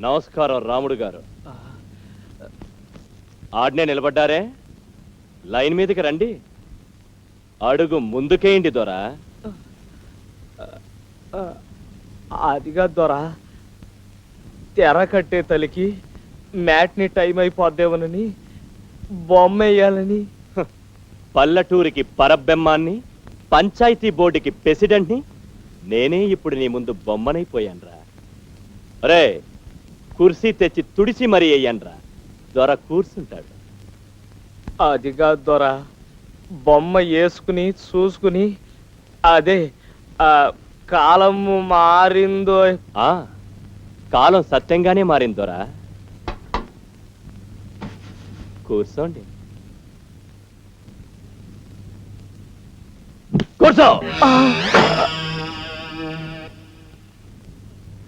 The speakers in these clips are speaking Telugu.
నమస్కారం రాముడు గారు. ఆడనే నిలబడ్డారే? లైన్ మీదకి రండి. అడుగు ముందుకేయండి దొరా? అదిగా దొరా తెర కట్టే తలికి మ్యాట్ని టైం అయిపోద్దేమోనని బొమ్మ వేయాలని పల్లెటూరికి పరబ్బెమ్మాన్ని పంచాయతీ బోర్డుకి ప్రెసిడెంట్ని నేనే ఇప్పుడు నీ ముందు బొమ్మనైపోయాన్రా. రే కుర్సీ తెచ్చి తుడిచి మరీ వేయన్రా దొర కూర్చుంటాడు. అదిగా దొరా బొమ్మ వేసుకుని చూసుకుని అదే ఆ కాలం మారిందో. ఆ కాలం సత్యంగానే మారింది దొరా కూర్చోండి. కూర్చో!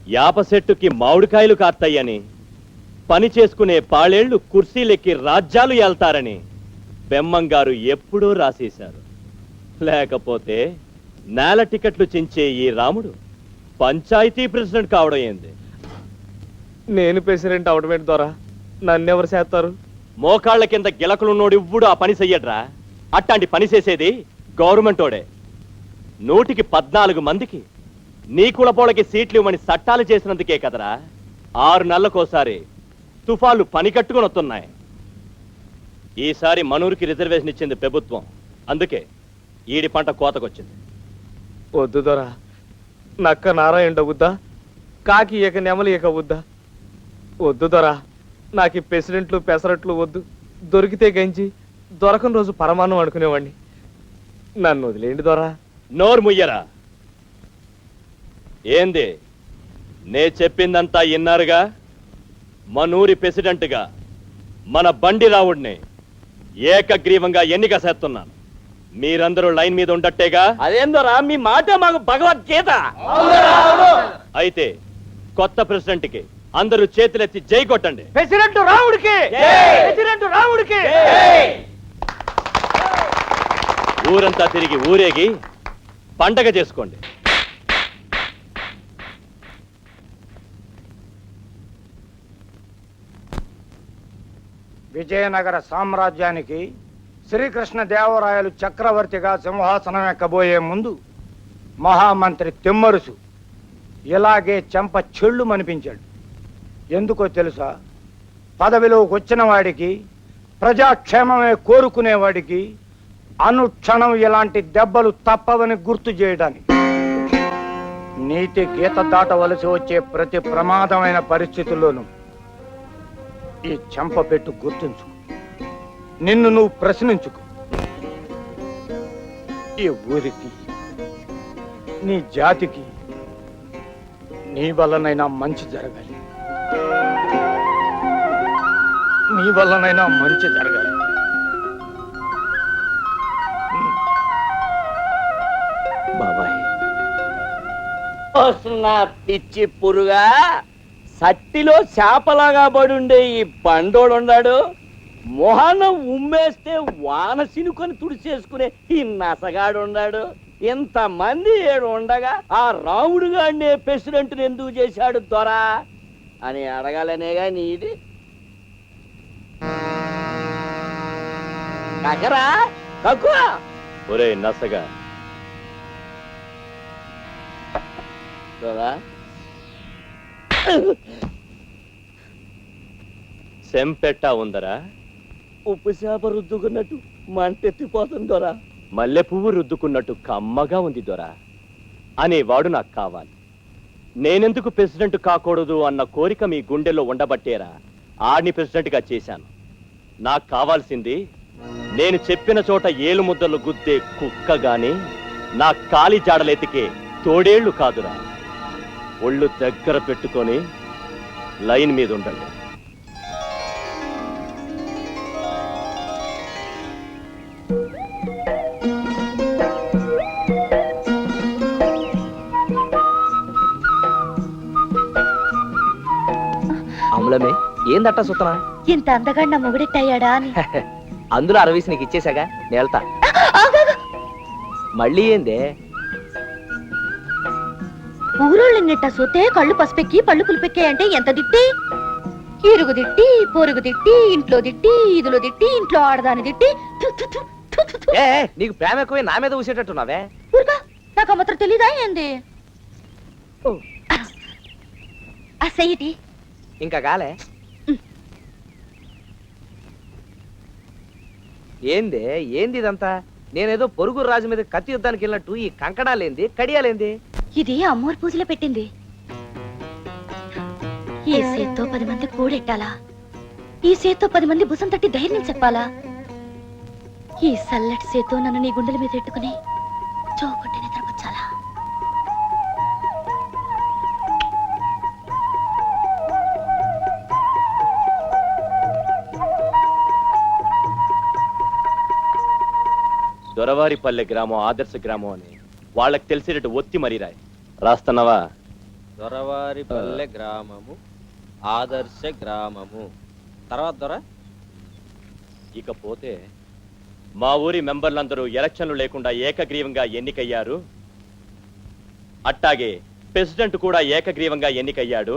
యాప చెట్టుకి మామిడికాయలు కాస్తాయని పని చేసుకునే పాళేళ్ళు కుర్చీలెక్కి రాజ్యాలు ఏల్తారని. బెమ్మంగారు ఎప్పుడూ రాసేశారు. లేకపోతే నేల టికెట్లు చించే ఈ రాముడు పంచాయతీ ప్రెసిడెంట్ కావడం ఏంది? నేను ప్రెసిడెంట్ అవడమేంటి దొరా? నన్నెవరు చేస్తారు? మోకాళ్ళ కింద గిలకలున్నోడు ఇవ్వుడు ఆ పని చెయ్యడ్రా. అట్లాంటి పని చేసేది గవర్నమెంటోడే. నూటికి పద్నాలుగు మందికి నీ కులపోళ్ళకి సీట్లు ఇవ్వమని చట్టాలు చేసినందుకే కదరా. ఆరు నెలలకోసారి తుఫాలు పని కట్టుకుని వస్తున్నాయి. ఈసారి మనూరికి రిజర్వేషన్ ఇచ్చింది ప్రభుత్వం. అందుకే ఈడి పంట కోతకొచ్చింది. వద్దు దొరా. నక్క నారాయణ వద్దా కాకి ఇక నెమలి ఇక వద్దా వద్దు దొరా. నాకు ఈ ప్రెసిడెంట్లు పెసరట్లు వద్దు. దొరికితే గంజి దొరకని రోజు పరమాన్నం అనుకునేవాడిని నన్ను వదిలేండి దొరా. నోరు ముయ్యరా. ఏంది? నే చెప్పిందంతా ఇన్నారుగా? మనూరి ప్రెసిడెంట్గా మన బండి రావుడిని ఏకగ్రీవంగా ఎన్నిక చేస్తున్నాను. మీరందరూ లైన్ మీద ఉండట్టేగా? అదేందోరా మీ మాట మాకు భగవద్గీత అయితే కొత్త ప్రెసిడెంట్కి అందరూ చేతులెత్తి జై కొట్టండి. ప్రెసిడెంట్ రావుడికి. ప్రెసిడెంట్ రావుడికి. ఊరంతా తిరిగి ఊరేగి పండగ చేసుకోండి. విజయనగర సామ్రాజ్యానికి శ్రీకృష్ణ దేవరాయలు చక్రవర్తిగా సింహాసనం ఎక్కబోయే ముందు మహామంత్రి తిమ్మరుసు ఇలాగే చెంప చెళ్ళు మనిపించాడు ఎందుకో తెలుసా? పదవిలోకి వచ్చిన వాడికి ప్రజాక్షేమమే కోరుకునేవాడికి అనుక్షణం ఇలాంటి దెబ్బలు తప్పవని గుర్తు చేయడానికి. నీతి గీత దాటవలసి వచ్చే ప్రతి ప్రమాదమైన పరిస్థితుల్లోనూ ఈ చెంప పెట్టు గుర్తుంచుకో. నిన్ను నువ్వు ప్రశ్నించుకో. ఈ ఊరికి నీ జాతికి నీ వల్లనైనా మంచి జరగాలి. నీ వల్లనైనా మంచి జరగాలి. బాబాయ్. వస్తున్నా పిచ్చి పురుగా. సట్టిలో చేపలాగా పడుండే ఈ బండోడు ఉన్నాడు మొహాన ఉమ్మేస్తే వాన సినుకొని తుడిచేసుకునే ఈ నసగాడు ఉన్నాడు ఇంతమంది ఏడు ఉండగా ఆ రాముడు గాడినే ప్రెసిడెంట్ ఎందుకు చేశాడు దొరా అని అడగాలనేగా నీది. కకరా కక్కువ. ఒరే నసగా. దొరా. సెంపెట్ట ఉందరా? ఉప్పు చేప రుద్దుకున్నట్టు మంటెత్తిపోతుంది దొరా. మల్లె పువ్వు రుద్దుకున్నట్టు కమ్మగా ఉంది దొరా. అనేవాడు నాకు కావాలి. నేనెందుకు ప్రెసిడెంట్ కాకూడదు అన్న కోరిక మీ గుండెల్లో ఉండబట్టేరా? ఆడిని ప్రెసిడెంట్గా చేశాను. నాకు కావాల్సింది నేను చెప్పిన చోట ఏలు ముద్దలు గుద్దే కుక్క గాని నా కాలి జాడలెతికే తోడేళ్ళు కాదురా. ఒళ్ళు దగ్గర పెట్టుకొని లైన్ మీద ఉండండి. అమలమే ఏందట్టా సుతనా ఇంత అంతగా నా మొగుడెట్టయ్యాడా అని. అందులో అరవీస్ నీకు ఇచ్చేశాగా నేల్తా మళ్ళీ ఏందే? ఊరోళ్ళు నిట్ట సోతే కళ్ళు పసుపెక్కి పళ్ళు పులిపెక్కి అంటే ఎంత దిట్టి ఇరుగు దిట్టి పొరుగు దిట్టి ఇంట్లో దిట్టి ఇదిలో దిట్టి ఇంట్లో ఆడదాని దిట్టి. ఏ ఏ, నీకు ప్రేమ ఎక్కువ నా మీద ఊసేటట్టున్నావే? ఊరుకా నాకు మాత్రం తెలీదా ఏంది? ఆ సెయ్యిటి ఇంకా కాలే ఏందే ఏంది ఇదంతా? నేనేదో పొరుగు రాజు మీద కత్తి యుద్ధానికి వెళ్ళినట్టు ఈ కంకణాలేంది కడియాలేంది? ఇది అమ్మోరు పూజలో పెట్టింది. ఈ సేత్తో పది మంది కూడెట్టాలా? ఈ సేత్తో పది మంది భుజం తట్టి ధైర్యం చెప్పాలా? ఈ సల్లటి సేత్తో నన్ను నీ గుండెల మీద ఎట్టుకుని చోకొట్టి నిద్రపుచ్చాలా దొరవారిపల్లె గ్రామం ఆదర్శ గ్రామం అని. వాళ్ళకి తెలిసేటట్టు ఒత్తి మరీ రాయి. రాస్తున్నావా? దొరవారిపల్లె గ్రామము ఆదర్శ గ్రామము. తర్వాత దొర? ఇకపోతే మా ఊరి మెంబర్లందరూ ఎలక్షన్లు లేకుండా ఏకగ్రీవంగా ఎన్నికయ్యారు. అట్టాగే ప్రెసిడెంట్ కూడా ఏకగ్రీవంగా ఎన్నికయ్యాడు.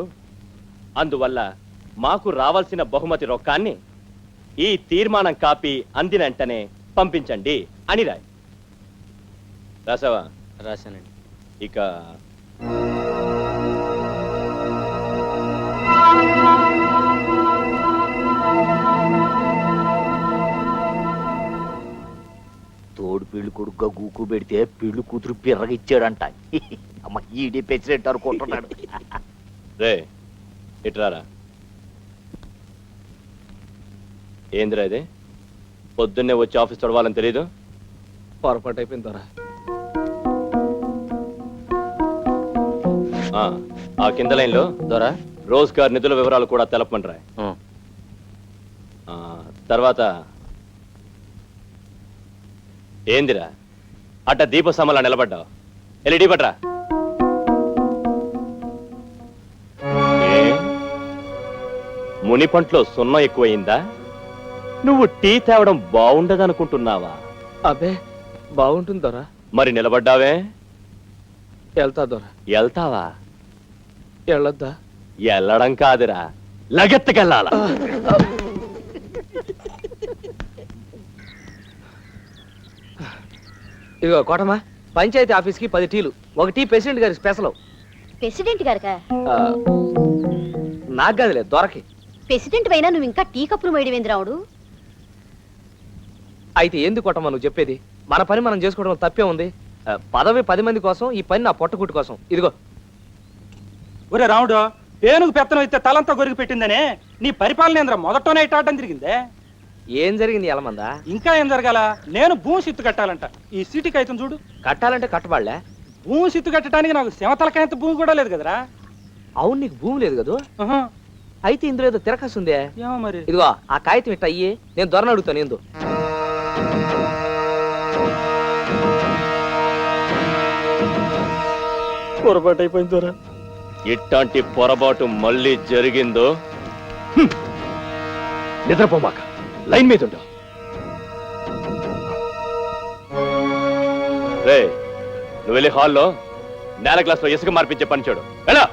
అందువల్ల మాకు రావాల్సిన బహుమతి రొక్కాన్ని ఈ తీర్మానం కాపీ అందిన వెంటనే పంపించండి అని రాయ్. రాసావా? రాశానండి. ఇక తోడు పెళ్ళి కొడుకుగా గూకు పెడితే పెళ్ళి కూతురు పిర్రగిచ్చాడంట. అమ్మ ఈడే పెచ్చినట్టు అనుకుంటున్నాడు. రే ఇట్రారా? ఏందిరా ఇది? పొద్దున్నే వచ్చి ఆఫీస్ తొడవాలని తెలీదు? పొరపాటు అయిపోయింది ఆ, ఆ కింద లైన్లో దొర రోజ్గార్ నిధుల వివరాలు కూడా తెలపమంటారా. తర్వాత ఏందిరా? అట్ట దీప సమలా నిలబడ్డావు ఎల్ఈడి పట్రా? మునిపంట్లో సున్నం ఎక్కువయిందా? నువ్వు టీ తేవడం బాగుండదనుకుంటున్నావా అబ్బే బాగుంటుంది దొర. మరి నిలబడ్డావే? వెళ్తా దొర వెళ్తావా? వెళ్ళొద్దా? వెళ్ళడం కాదురా. లగెత్తుకెళ్ళాల. ఇదిగో కోటమా పంచాయతీ ఆఫీస్కి పది టీలు. ఒక టీ ప్రెసిడెంట్ గారి స్పెషల్. ప్రెసిడెంట్ గారుగా ఆ, నాకు కాదులే దొరకి. ప్రెసిడెంట్ అయినా నువ్వు ఇంకా టీ కప్పులు మేడివేంద్రావుడు అయితే ఎందుకు కొట్టమా నువ్వు చెప్పేది? మన పని మనం చేసుకోవడం తప్పే ఉంది. పదవి పది మంది కోసం ఈ పని నా పొట్టకుట్టు కోసం. ఇదిగో. ఒరే రాముడు పేనుగు పెత్తనం ఇస్తే తలంతా గొరిగి పెట్టిందనే నీ పరిపాలనేంద్ర మొదటనే ఇటాటం తిరిగిందే ఏం జరిగింది ఎలమందా ఇంకా ఏం జరగాల? నేను భూమి సిత్తు కట్టాలంట. ఈ సిటీకి అయితే చూడు. కట్టాలంటే కట్టబాళ్ళే భూమి సిత్తు కట్టడానికి నాకు శివతలకాయంత భూమి కూడా లేదు కదరా. అవును నీకు భూమి లేదు కదూ? అయితే ఇందులో ఏదో తిరకాసు ఉందే ఏమో మరి. ఇదిగో ఆ కాగితం ఇట్ట అయ్యి నేను దొరని అడుగుతాను ఏందో పొరపాటు అయిపోయింది దూరం ఇట్లాంటి పొరపాటు మళ్ళీ జరిగిందో. నిద్రపోమాక. లైన్ మీద ఉండు. రే నువ్వు వెళ్ళి హాల్లో నేల గ్లాస్లో ఇసుక మార్పించే పని చూడు. వెళ్ళా?